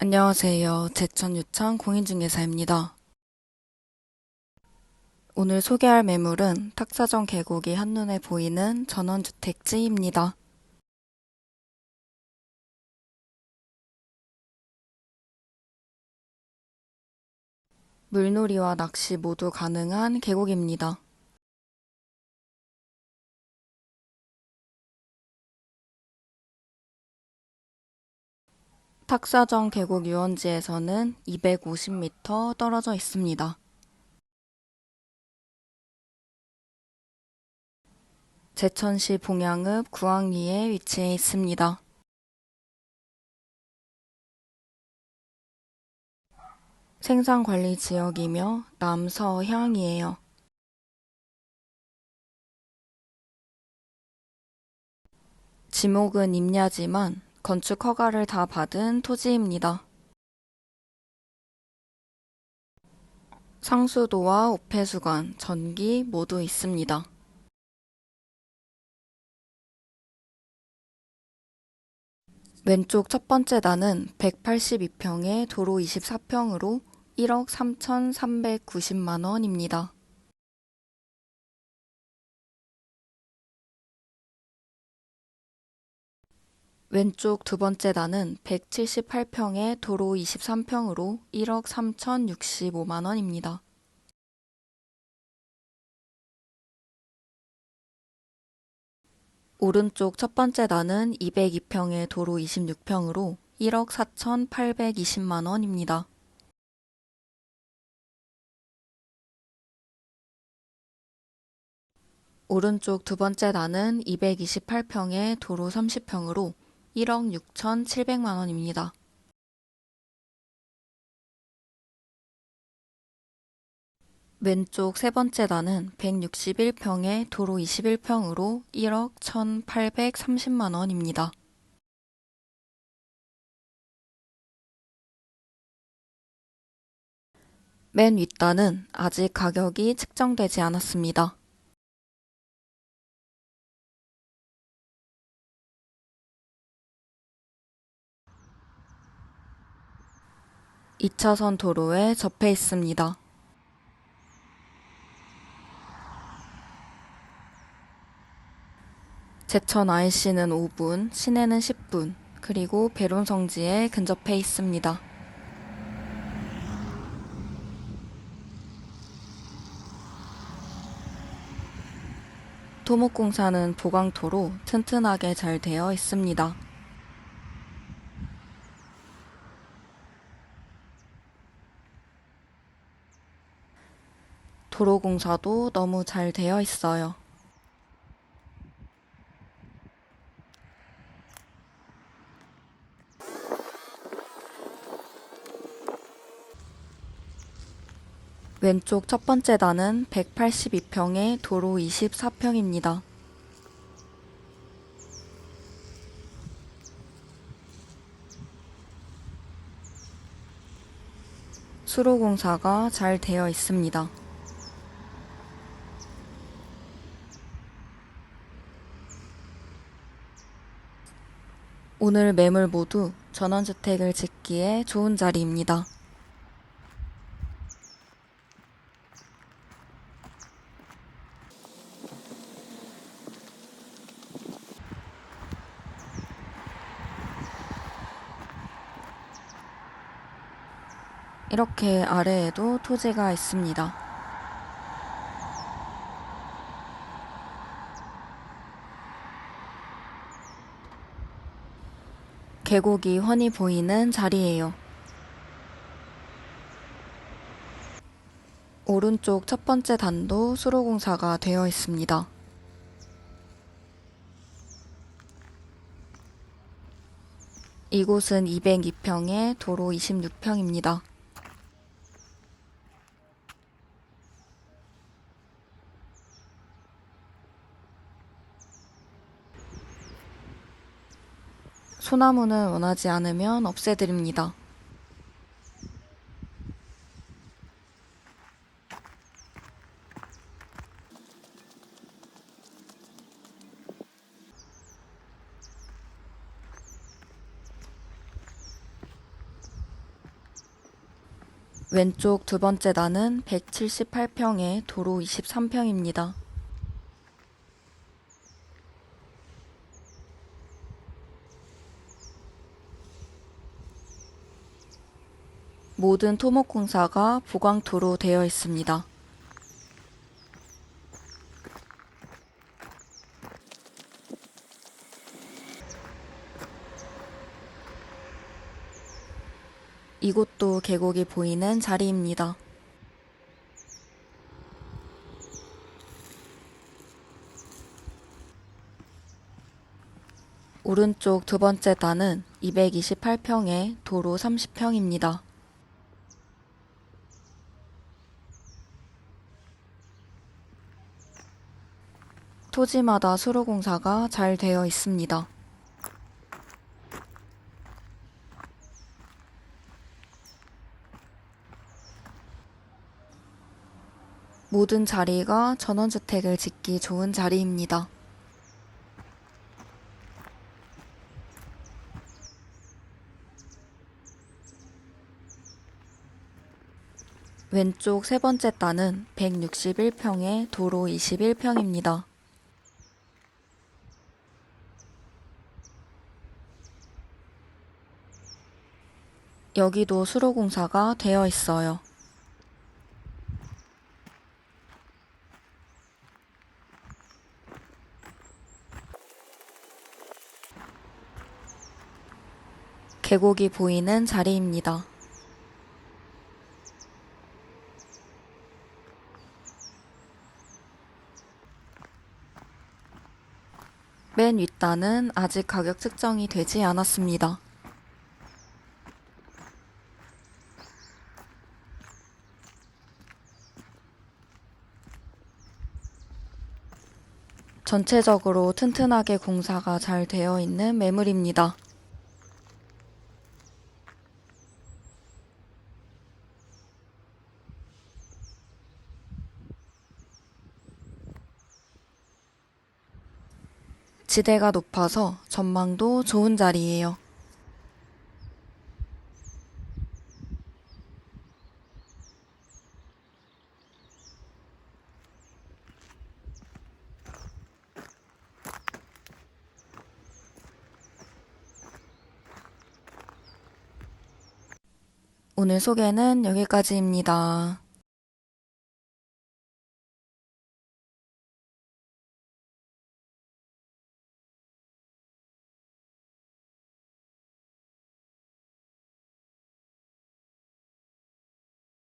안녕하세요. 제천 유창 공인중개사입니다. 오늘 소개할 매물은 탁사정 계곡이 한눈에 보이는 전원주택지입니다. 물놀이와 낚시 모두 가능한 계곡입니다. 탁사정 계곡 유원지에서는 250m 떨어져 있습니다. 제천시 봉양읍 구항리에 위치해 있습니다. 생산관리 지역이며 남서향이에요. 지목은 임야지만 건축 허가를 다 받은 토지입니다. 상수도와 오폐수관, 전기 모두 있습니다. 왼쪽 첫 번째 단은 182평에 도로 24평으로 1억 3,390만 원입니다. 왼쪽 두 번째 단은 178평에 도로 23평으로 1억 3,065만 원입니다. 오른쪽 첫 번째 단은 202평에 도로 26평으로 1억 4,820만 원입니다. 오른쪽 두 번째 단은 228평에 도로 30평으로 1억 6,700만 원입니다. 왼쪽 세 번째 단은 161평에 도로 21평으로 1억 1,830만 원입니다. 맨 윗단은 아직 가격이 측정되지 않았습니다. 2차선 도로에 접해 있습니다. 제천 IC는 5분, 시내는 10분, 그리고 배론 성지에 근접해 있습니다. 토목공사는 보강토로 튼튼하게 잘 되어 있습니다. 도로 공사도 너무 잘 되어 있어요. 왼쪽 첫 번째 단은 182평에 도로 24평입니다. 수로공사가 잘 되어 있습니다. 오늘 매물 모두 전원주택을 짓기에 좋은 자리입니다. 이렇게 아래에도 토지가 있습니다. 계곡이 훤히 보이는 자리예요. 오른쪽 첫 번째 단도 수로공사가 되어 있습니다. 이곳은 202평에 도로 26평입니다. 소나무는 원하지 않으면 없애드립니다. 왼쪽 두 번째 단은 178평에 도로 23평입니다. 모든 토목공사가 보강토로 되어 있습니다. 이곳도 계곡이 보이는 자리입니다. 오른쪽 두 번째 단은 228평에 도로 30평입니다. 토지마다 수로공사가 잘 되어 있습니다. 모든 자리가 전원주택을 짓기 좋은 자리입니다. 왼쪽 세 번째 단은 161평에 도로 21평입니다. 여기도 수로공사가 되어 있어요. 계곡이 보이는 자리입니다. 맨 윗단은 아직 가격 측정이 되지 않았습니다. 전체적으로 튼튼하게 공사가 잘 되어 있는 매물입니다. 지대가 높아서 전망도 좋은 자리예요. 오늘 소개는 여기까지입니다.